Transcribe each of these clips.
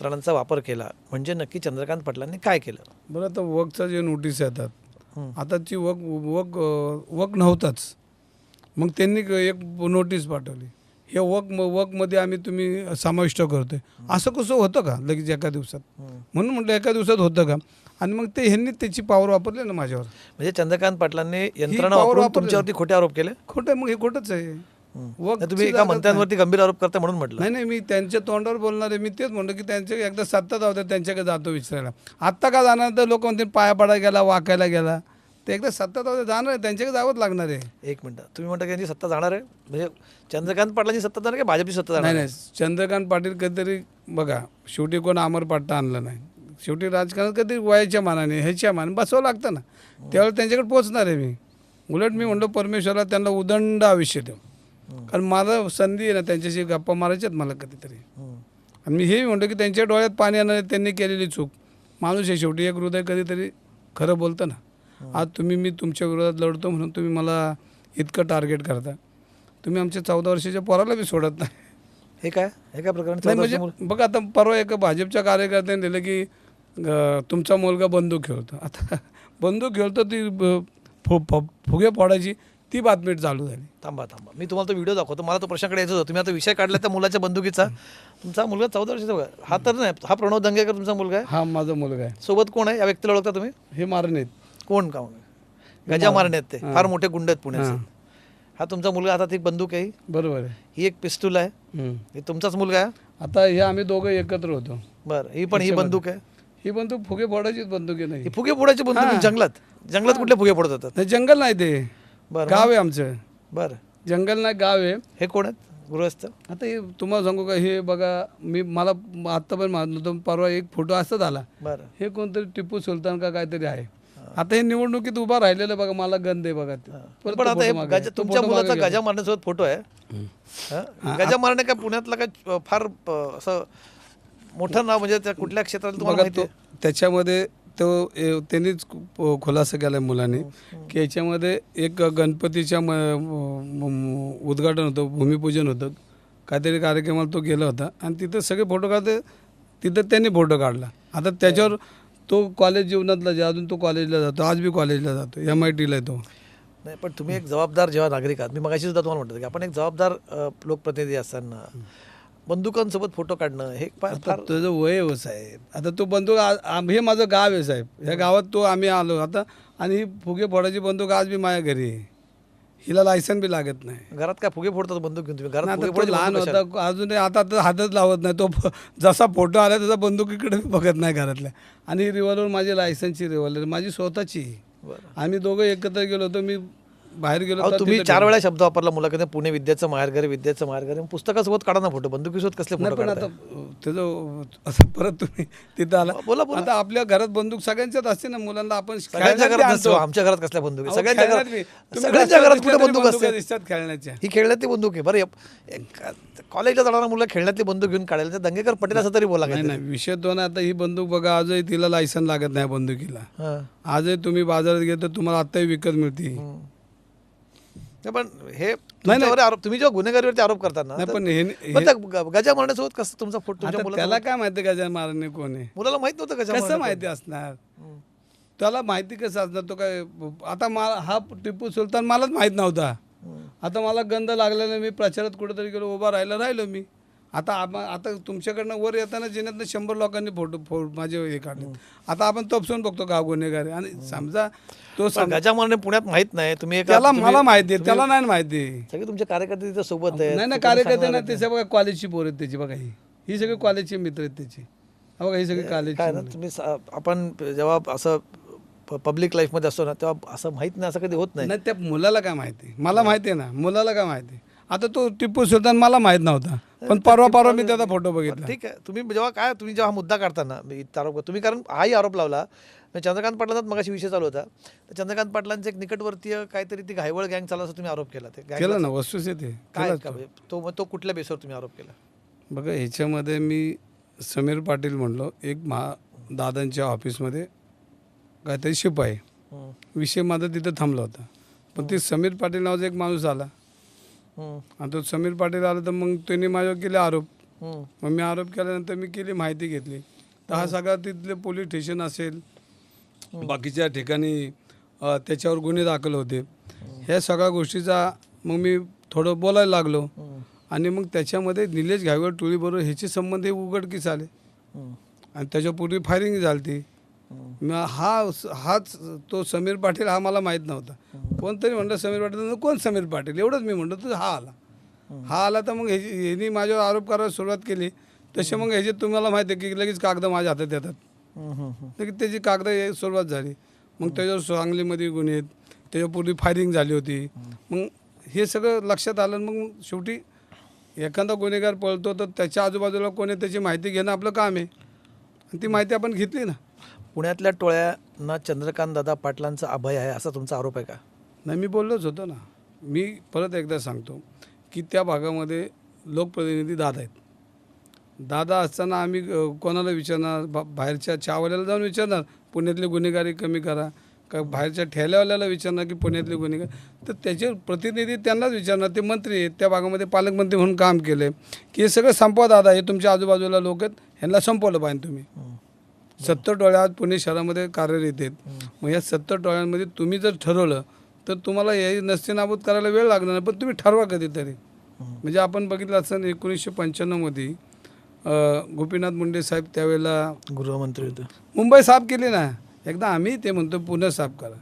यंत्रणांचा वापर केला. म्हणजे नक्की चंद्रकांत पाटलांनी काय केलं? बरं आता वकचा जे नोटीस येतात. आता ती वक वक वक नव्हताच. मग त्यांनी एक नोटीस पाठवली. हे वक वकमध्ये आम्ही तुम्ही समाविष्ट करतोय. असं कसं होतं का लगेच एका दिवसात. म्हणून म्हटलं एका दिवसात होतं का? आणि मग ते ह्यांनी त्याची पावर वापरली ना माझ्यावर. म्हणजे चंद्रकांत पाटलांनी यंत्रणा वापरून. तुमच्यावरती खोटे आरोप केले? खोटं मग हे खोटंच आहे. तुम्ही एका मंत्र्यांवरती गंभीर आरोप करता म्हणून म्हटलं. नाही नाही मी त्यांच्या तोंडावर बोलणार आहे. मी तेच म्हणतो की त्यांच्या एकदा सत्ता जाऊ द्या त्यांच्याकडे जातो विचारायला. आत्ता का जाणार तर लोक म्हणते पाया पडायला गेला वाकायला गेला. ते एकदा सत्ता जाऊ जाणार आहे. त्यांच्याकडे जावंच लागणार आहे. एक मिनिट. तुम्ही म्हणता की यांची सत्ता जाणार आहे? म्हणजे चंद्रकांत पाटलांची सत्ता जाणार की भाजपची सत्ता जाणार नाही? नाही चंद्रकांत पाटील कधीतरी बघा शेवटी कोण अमर पाट्टा आणलं नाही. शेवटी राजकारणात कधी वयाच्या मानाने ह्याच्या मानाने बसवावं लागतं ना. त्यावेळेला त्यांच्याकडे पोहोचणार आहे मी. उलट मी म्हणलो परमेश्वराला त्यांना उदंड आयुष्य देऊ. कारण मला संधी आहे ना त्यांच्याशी गप्पा मारायच्यात मला कधीतरी. आणि मी हे म्हणतो की त्यांच्या डोळ्यात पाणी आहे, त्यांनी केलेली चूक. माणूस आहे शेवटी एक हृदय कधीतरी खरं बोलतं ना. आज तुम्ही मी तुमच्या विरोधात लढतो म्हणून तुम्ही मला इतकं टार्गेट करता. तुम्ही आमच्या चौदा वर्षाच्या पोराला बी सोडत नाही. हे काय? हे काय प्रकरण? म्हणजे? बघा आता परवा एका भाजपच्या कार्यकर्त्याने दिलं की तुमचा मुलगा बंदूक खेळतो. आता बंदूक खेळतो ती फुगे फोडायची. ती बातमी चालू झाली. थांबा थांबा. मी तुम्हाला तो व्हिडिओ दाखवतो. मला तो प्रश्नाकडे यायचं होतं. तुम्ही आता विषय काढला त्या मुलाच्या बंदुकीचा. तुमचा मुलगा चौदा वर्षाचा होता. हा तर नाही हा प्रणव दंगेकर तुमचा मुलगा आहे? हा माझा मुलगा आहे. सोबत कोण आहे? या व्यक्तीला ओळखता तुम्ही? हे मारणे कोण का गजा मारणे. आहेत ते. फार मोठे गुंड आहेत पुण्याचे. हां. तुमचा मुलगा हातात एक बंदूक आहे. बरोबर आहे. ही एक पिस्तूल आहे. हम्म. हे तुमचाच मुलगा आहे? आता हे आम्ही दोघं एकत्र होतो. बरं. ही पण ही बंदूक आहे? ही बंदूक फुगे फोडायचीच बंदूक आहे नाही ही. फुगे फोडायची बंदूक जंगलात. जंगलात कुठले फुगे फोडत होतात? जंगल नाही ते. बरं गाव आहे आमचं. बरं. जंगल नाही गाव आहे. हे कोण आहेत गृहस्थ? आता हे तुम्हाला सांगू का हे बघा मी मला आत्ता पण माहीत नव्हतं परवा एक फोटो असंच आला बरं. हे कोणतरी टिपू सुलतान का काहीतरी आहे. आता हे निवडणुकीत उभा राहिलेलं बघा मला गंध आहे बघा. ते. परत पण तो आता हे photo मागे गजा- आहे. तो तुमच्या photo मुलाचा गजा मारण्यासोबत फोटो आहे? हं? गजा मारणे काय पुण्यातला काय अं, फार अं, असं मोठं नाव म्हणजे त्या कुठल्या क्षेत्रात तुम्हाला बघा माहिती तो आहे? त्याच्यामध्ये तो त्यांनीच खुलासा केला मुलांनी की याच्यामध्ये एक गणपतीच्या म- उद्घाटन होतं भूमिपूजन होतं. काहीतरी कार्यक्रमाला तो गेला होता. आणि तिथं सगळे फोटो काढते तिथं त्यांनी फोटो काढला. आता त्याच्यावर तो कॉलेज जीवनातला जे अजून तो कॉलेजला जातो आज बी कॉलेजला जातो एम आय टीला तो. नाही पण तुम्ही एक जबाबदार जेव्हा नागरिक आहात मी मगाशी सुद्धा तुम्हाला म्हणतो की आपण एक जबाबदार लोकप्रतिनिधी असताना बंदुकांसोबत फोटो काढणं हे फार आता तुझं वय आहे हो साहेब. आता तो बंदूक आ- आम- हे माझं गाव आहे साहेब. ह्या गावात तो आम्ही आलो. आता आणि ही फुगे फोडायची बंदूक आज बी माझ्या घरी आहे. हिला लायसन बी लागत नाही. घरात काय फुगे फोडतात बंदूक घेऊन तुम्ही? घरात आता फुगे तो फोडायची लहान बंदूक कशाला? होता अजून आता तर हातच लावत नाही. तो फ- जसा फोटो आला तसा बंदुकीकडे बी बघत नाही घरातल्या. आणि ही रिव्हॉल्वर माझी लायसनची रिव्हॉल्वर माझी स्वतःची बरं. आम्ही दोघं एकत्र गेलो होतो. मी बाहेर गेलो अहो, तुम्ही तिथं चार वेळा शब्द वापरला मुलाकडे पुणे विद्याचं माहेरघर विद्याचं माहेरघर पुस्तकासोबत काढा ना फोटो बंदुकीसोबत कसले नाही फोटो पण आता त्याचं असं परत तुम्ही तिथं आला. बोला, बोला. आता आपल्या घरात बंदूक सगळ्याच्याच असते ना मुलांना आपण सगळ्यांच्या खेळण्यात घरात बी नसतो आणतो. आमच्या घरात कसल्या बंदुकी? अहो, सगळ्यांच्या खेळण्यात घरात. तुम्ही सगळ्यांच्या रस्त्यावर घरात दिसल्या कुठे तरी बंदूक बंदुका असते? दिसतात खेळण्याच्या? ही खेळण्यातली बंदूक आहे. बरं एक- एक- कॉलेजला जाणारा मुलं खेळण्यातली बंदूक घेऊन काढायला तर दंगेकर पटेल असं तरी बोला नाही नाही विषय तो ना आता ही बंदूक बघा आजही तिला लायसन लागत नाही बंदुकीला. हां. आजही तुम्ही बाजारात गेलो तर तुम्हाला आत्ताही विकत मिळते नाही, पण हे तुमच्यावर आरोप तुम्ही जेव्हा गुन्हेगारीवरती आरोप करता ना नाही पण गजा मारण्यासोबत कसं तुमचा फोटो त्याला काय माहिती का मारणे कोण आहे? मुलाला माहीत नव्हतं गजा कसं माहिती असणार? त्याला माहिती कसं असणार? तो काय आता मा- हा टिपू सुलतान मलाच माहीत नव्हता. आता मला गंध लागलेला मी प्रचारात कुठेतरी गेलो उभा राहिला राहिलो मी. आता आम- आता तुमच्याकडनं वर येताना जिन्यातनं शंभर लोकांनी फोटो फो माझे हे काढले. आता आपण तपसून बघतो गाव गुन्हेगार. आहे. आणि समजा तो पण सम- गजा मारणे पुण्यात माहीत नाही. तुम्ही त्याला मला माहिती आहे त्याला नाही माहिती सगळे तुमचे कार्यकर्ते तिथे सोबत आहेत. नाही नाही कार्यकर्ते सांगणार ना आहेत. त्याच्या बघा कॉलेजची पोर आहेत त्याची बघा ही. ही सगळी कॉलेजची मित्र आहेत त्याची. हा बघा ही सगळी ना तुम्ही आपण जेव्हा असं पब्लिक लाईफमध्ये असतो ना तेव्हा असं माहीत नाही असं कधी होत नाही. नाही त्या मुलाला काय माहिती? मला माहिती आहे ना मुलाला काय माहिती? आता तो टिपू सुलतान मला माहीत नव्हता. पण परवा परवा मी त्याचा फोटो बघितला. ठीक आहे. तुम्ही जेव्हा काय तुम्ही जेव्हा मुद्दा काढताना मी आरोप तुम्ही कारण हाही आरोप लावला. चंद्रकांत पाटलांचाच मगाशी विषय चालू होता. तर चंद्रकांत पाटलांचे एक निकटवर्तीय काहीतरी ती घायवळ गँग चालू असं तुम्ही आरोप केला. ते केलं ना वस्तुस्थिती आहे. काय का? तो. तो कुठल्या बेसवर तुम्ही आरोप केला? बघा ह्याच्यामध्ये मी समीर पाटील म्हणलो एक महा दादांच्या ऑफिसमध्ये काहीतरी शिपाई हम्म. विषय माझा तिथं थांबला होता. पण ते समीर पाटील नावाचा एक माणूस आला. आणि तो समीर पाटील आला तर मग त्यांनी माझ्यावर केले आरोप. मग मी आरोप केल्यानंतर मी केली माहिती घेतली. तर हा सगळा तिथले पोलीस स्टेशन असेल बाकीच्या ठिकाणी त्याच्यावर गुन्हे दाखल होते. ह्या सगळ्या गोष्टीचा मग मी थोडं बोलायला लागलो. आणि मग त्याच्यामध्ये निलेश घायवळ टोळीबरोबर ह्याचे संबंध हे उघडकीस आले. आणि त्याच्यापूर्वी फायरिंग झाली हम्म. मग हा हाच तो समीर पाटील हा मला माहीत नव्हता. कोणतरी म्हणलं समीर पाटील म्हणलं, कोण समीर पाटील? एवढंच मी म्हणलं तर हा आला. हा आला तर मग ह्याची ह्यांनी माझ्यावर आरोप करायला सुरुवात केली. तसे मग ह्याचे तुम्हाला माहिती आहे की लगेच कागद माझ्या हातात येतात. लगेच त्याची कागद यायला सुरुवात झाली. मग त्याच्यावर सांगलीमध्ये गुन्हे आहेत. त्याच्यापूर्वी फायरिंग झाली होती. मग हे सगळं लक्षात आलं आणि मग शेवटी एखादा गुन्हेगार पळतो तर त्याच्या आजूबाजूला कोणी त्याची माहिती घेणं आपलं काम आहे. आणि ती माहिती आपण घेतली ना. पुण्यातल्या टोळ्यांना चंद्रकांत दादा पाटलांचा अभय आहे असा तुमचा आरोप आहे का? नाही मी बोललोच होतो ना. मी परत एकदा सांगतो की त्या भागामध्ये लोकप्रतिनिधी दादा आहेत. दादा असताना आम्ही कोणाला विचारणार? बा बाहेरच्या चहावाल्याला जाऊन विचारणार पुण्यातले गुन्हेगारी कमी करा. का बाहेरच्या ठेल्यावाल्याला विचारणार की पुण्यातले गुन्हेगार? तर त्याचे प्रतिनिधी त्यांनाच विचारणार. ते मंत्री आहेत त्या भागामध्ये पालकमंत्री म्हणून काम केले की हे सगळं संपवा दादा हे तुमच्या आजूबाजूला लोक आहेत ह्यांना संपवलं पाहिजे तुम्ही. सत्तर टोळ्या आज पुणे शहरामध्ये कार्यरत आहेत. मग या सत्तर टोळ्यांमध्ये तुम्ही जर ठरवलं तर तुम्हाला हे नसते नाबूद करायला वेळ लागणार नाही पण तुम्ही ठरवा कधीतरी. म्हणजे आपण बघितलं असं एकोणीसशे पंच्याण्णवमध्ये गोपीनाथ मुंडे साहेब त्यावेळेला गृहमंत्री होते. मुंबई साफ केली ना? एकदा आम्ही ते म्हणतो पुणे साफ करा.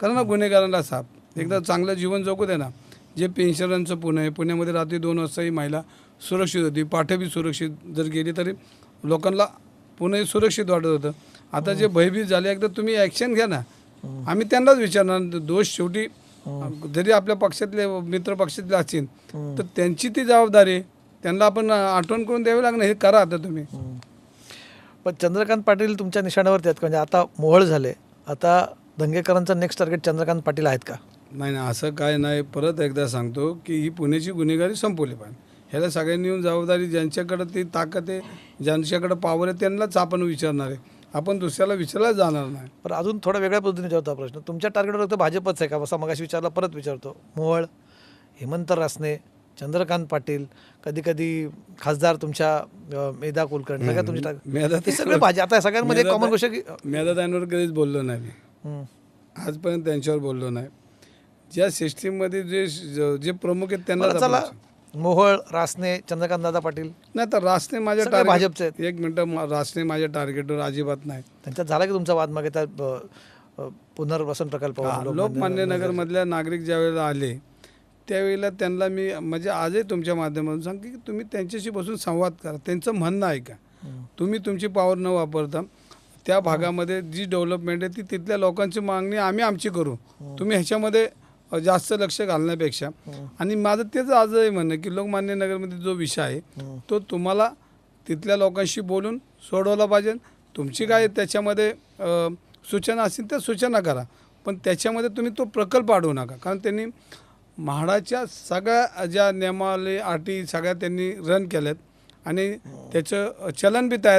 करा ना गुन्हेगारांना साफ. एकदा चांगलं जीवन जगू दे ना. जे पेन्शनरांचं पुणे आहे पुण्यामध्ये रात्री दोन वाजता ही महिला सुरक्षित होती. पाठे बी सुरक्षित जर गेली तरी लोकांना पुणे सुरक्षित वाटत होतं. आता जे भयभीत झाले एकदा तुम्ही ॲक्शन घ्या ना. आम्ही त्यांनाच विचारणार दोष शेवटी जरी आपल्या पक्षातले मित्र पक्षातले असतील तर त्यांची ती जबाबदारी आहे. त्यांना आपण आठवण करून द्यावी लागणार हे करा आता तुम्ही. पण चंद्रकांत पाटील तुमच्या निशाण्यावरती आहेत का? म्हणजे आता मोहळ झाले. आता दंगेकरांचं नेक्स्ट टार्गेट चंद्रकांत पाटील आहेत का? नाही नाही असं काय नाही. परत एकदा सांगतो की ही पुण्याची गुन्हेगारी संपवली पाहिजे. ह्याला सगळ्यांनी येऊन जबाबदारी ज्यांच्याकडे ती ताकद आहे ज्यांच्याकडे पावर आहे त्यांनाच आपण विचारणार आहे. आपण दुसऱ्याला विचारला जाणार नाही. पण अजून थोडा वेगळ्या पद्धतीने विचारतो प्रश्न. तुमच्या टार्गेटवर फक्त भाजपच आहे का? असा मगाशी विचारला परत विचारतो. मोहोळ हेमंत रासने चंद्रकांत पाटील कधी कधी खासदार तुमच्या मेधा कुलकर्णी सगळ्या तुमच्या target- मी आता सगळे भाजी आता सगळ्यांमध्ये मेधा- कॉमन गोष्ट की कधीच बोललो नाही मी. आजपर्यंत त्यांच्यावर बोललो नाही. ज्या सिस्टीममध्ये जे जे प्रमुख आहेत त्यांना मोहोळ रासने चंद्रकांत दादा पाटील? नाही तर रासने माझ्या सगळे टार्गेट भाजपचे आहेत. एक मिनटं रासने माझ्या टार्गेटवर अजिबात नाही त्यांच्यात झाला की तुमचा वाद मागे? त्या पुनर्वसन प्रकल्प लोकमान्य नगरमधल्या नागरिक ज्यावेळेला आले त्यावेळेला त्यांना मी म्हणजे आजही तुमच्या माध्यमातून सांगते की तुम्ही त्यांच्याशी बसून संवाद करा. त्यांचं म्हणणं ऐका तुम्ही तुमची पॉवर न वापरता त्या भागामध्ये जी डेव्हलपमेंट आहे ती तिथल्या लोकांची मागणी आम्ही आमची करू. तुम्ही ह्याच्यामध्ये जास्त लक्ष घालण्यापेक्षा. आणि माझं तेच आजही म्हणणं की लोकमान्य नगरमध्ये जो विषय आहे तो तुम्हाला तिथल्या लोकांशी बोलून सोडवला पाहिजे. तुमची काय त्याच्यामध्ये सूचना असतील त्या सूचना करा. पण त्याच्यामध्ये तुम्ही तो प्रकल्प अडवू नका. कारण त्यांनी म्हाडाच्या सगळ्या ज्या नियमावली अटी सगळ्या त्यांनी रन केल्यात. आणि त्याचं चलन बी तयार